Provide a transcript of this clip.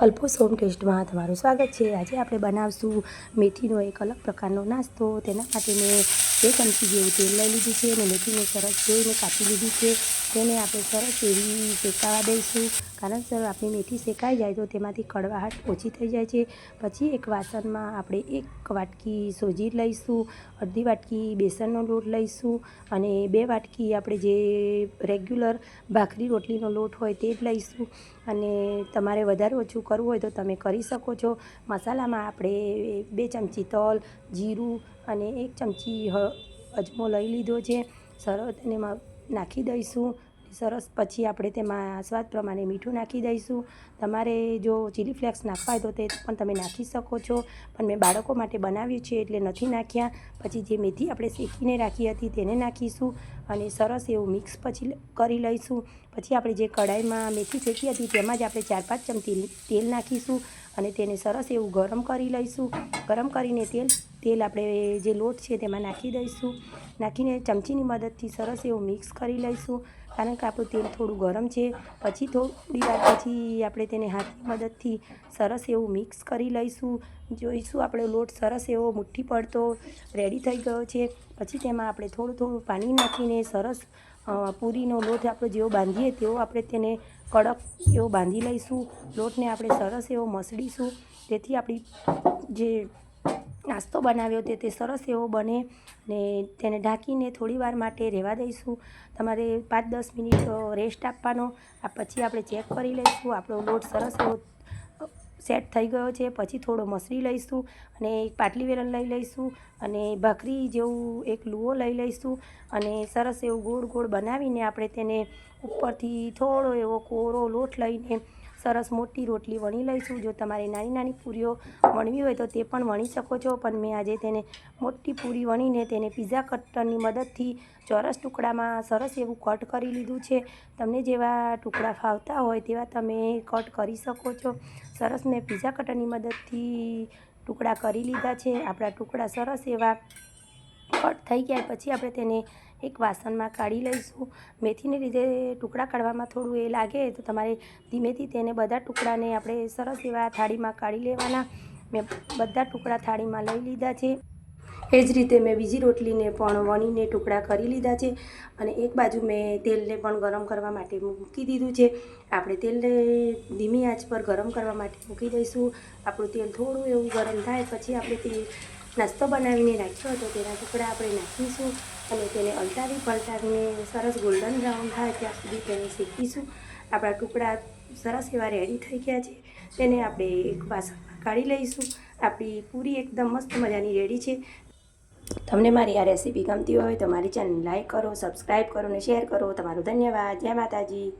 કલ્પોસ home ટેસ્ટમાં તમારું સ્વાગત છે. આજે આપણે બનાવશું મેથીનો એક અલગ પ્રકારનો નાસ્તો. તેના માટે મેં બે ચમચી જેવું તેલ લઈ લીધું છે અને મેથીને સરસ ધોઈને કાપી લીધી છે. તેને આપણે સરસ એવી શેકાવા દઈશું. કારણ સર, આપણી મેથી શેકાઈ જાય તો તેમાંથી કડવાહટ ઓછી થઈ જાય છે. પછી એક વાસણમાં આપણે એક વાટકી સોજી લઈશું, અડધી વાટકી બેસનનો લોટ લઈશું અને બે વાટકી આપણે જે રેગ્યુલર ભાખરી રોટલીનો લોટ હોય તે જ લઈશું. અને તમારે વધારે ઓછું કરવું હોય તો તમે કરી શકો છો. મસાલામાં આપણે બે ચમચી તલ, જીરું અને એક ચમચી અજમો લઈ લીધો છે. સરસ એમાં નાખી દઈશું. સરસ, પછી આપણે તેમાં સ્વાદ પ્રમાણે મીઠું નાખી દઈશું. તમારે જો ચીલી ફ્લેક્સ નાખવા હોય તો તે પણ તમે નાખી શકો છો. પણ મેં બાળકો માટે બનાવ્યું છે એટલે નથી નાખ્યા. પછી જે મેથી આપણે શેકીને રાખી હતી તેને નાખીશું અને સરસ એવું મિક્સ પછી કરી લઈશું. પછી આપણે જે કઢાઈમાં મેથી શેકી હતી તેમાં જ આપણે ચાર પાંચ ચમચી તેલ નાખીશું. અને તેને સરસ એવું ગરમ કરી લઈશું. ગરમ કરીને તેલ તેલ આપણે જે લોટ છે તેમાં નાખી દઈશું. નાખીને ચમચીની મદદથી સરસ એવું મિક્સ કરી લઈશું. કારણ કે આપણું તેલ થોડું ગરમ છે. પછી થોડી વાર પછી આપણે તેને હાથની મદદથી સરસ એવું મિક્સ કરી લઈશું. જોઈશું આપણો લોટ સરસ એવો મુઠ્ઠી પડતો રેડી થઈ ગયો છે. પછી તેમાં આપણે થોડું થોડું પાણી નાખીને સરસ પૂરીનો લોટ આપણે જેવો બાંધીએ તેવો આપણે તેને કડક એવો બાંધી લઈશું, લોટને આપણે સરસ એવો મસળીશું તેથી આપણી જે નાસ્તો બનાવ્યો તે તે સરસ એવો બને ને તેને ઢાંકીને થોડી વાર માટે રહેવા દઈશું. તમારે પાંચ દસ મિનિટ રેસ્ટ આપવાનો, આ પછી આપણે ચેક કરી લઈશું આપણો લોટ સરસ એવો સેટ થઈ ગયો છે, પછી થોડો મસરી લઈશું અને એક પાટલી વેલણ લઈ લઈશું અને ભાખરી જેવું એક લુઓ લઈ લઈશું અને સરસ એવું ગોળ ગોળ બનાવીને આપણે તેને ઉપરથી થોડો એવો કોરો લોટ લઈને સરસ મોટી રોટલી વણી લઈશું. જો તમારે નાની નાની પૂરીઓ વણવી હોય તો તે પણ વણી શકો છો. પણ મેં આજે તેને મોટી પૂરી વણીને તેને પીઝા કટરની મદદથી ચોરસ ટુકડામાં સરસ એવું કટ કરી લીધું છે. તમને જેવા ટુકડા ફાવતા હોય તેવા તમે કટ કરી શકો છો. સરસ મેં પીઝા કટરની મદદથી ટુકડા કરી લીધા છે. આપણા ટુકડા સરસ એવા કટ થઈ ગયા પછી આપણે તેને એક વાસણમાં કાઢી લઈશું. મેથીને લીધે ટુકડા કાઢવામાં થોડું એ લાગે તો તમારે ધીમેથી તેને બધા ટુકડાને આપણે સરસ એવા થાળીમાં કાઢી લેવાના. મેં બધા ટુકડા થાળીમાં લઈ લીધા છે. એ જ રીતે મેં બીજી રોટલીને પણ વણીને ટુકડા કરી લીધા છે અને એક બાજુ મેં તેલને પણ ગરમ કરવા માટે મૂકી દીધું છે. આપણે તેલને ધીમી આંચ પર ગરમ કરવા માટે મૂકી દઈશું. આપણું તેલ થોડું એવું ગરમ થાય પછી આપણે તે નાસ્તો બનાવીને રાખ્યો હતો. તેના ટુકડા આપણે નાખીશું અને તેને અલટાવી પલટાવીને સરસ ગોલ્ડન બ્રાઉન થાય ત્યાં સુધી તેને શેકીશું. આપણા ટુકડા સરસ એવા રેડી થઈ ગયા છે. તેને આપણે એક વાસણમાં કાઢી લઈશું. આપણી પૂરી એકદમ મસ્ત મજાની રેડી છે. તમને મારી આ રેસીપી ગમતી હોય તો મારી ચેનલ લાઇક કરો સબસ્ક્રાઈબ કરો અને શેર કરો. તમારું ધન્યવાદ. જય માતાજી.